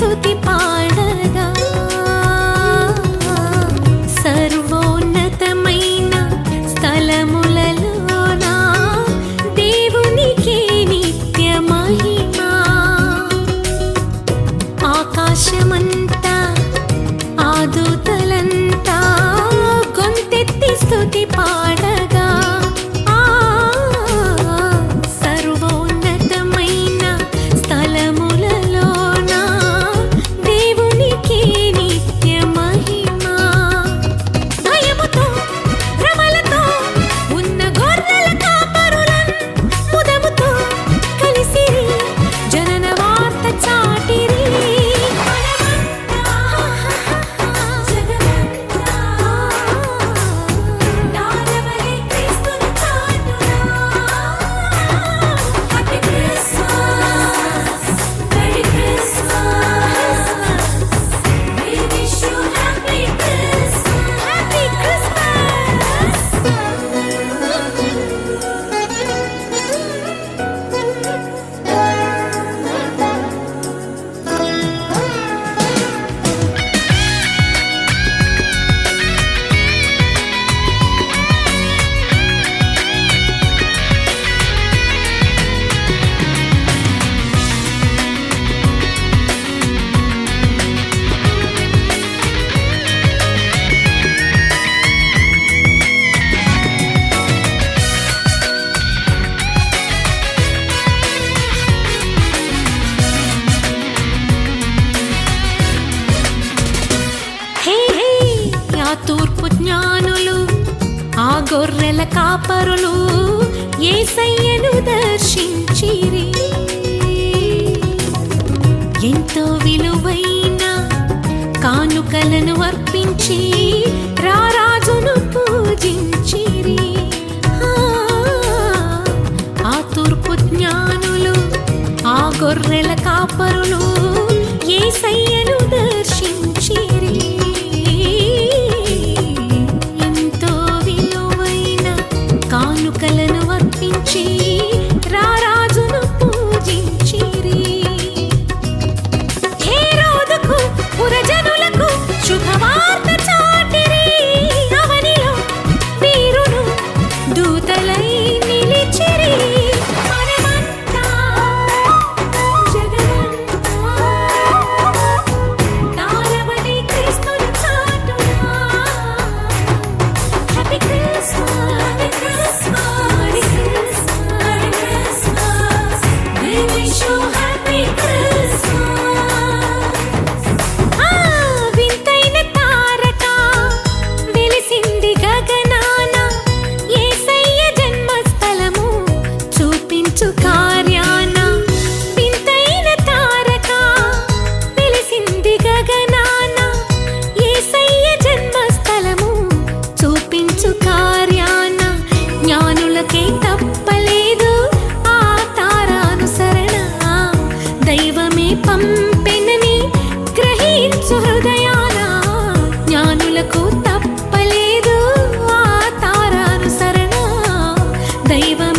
துதி பாடுக జ్ఞానులు ఆ గొర్రెల కాపరులు ఏసయ్యను దర్శించిరి. ఎంతో విలువైన కానుకలను అర్పించి రారాజును పూజించిరి. ఆ తూర్పు జ్ఞానులు ఆ గొర్రెల కాపరులు ఏసయ్య కానుకలను అర్పించి believe I'm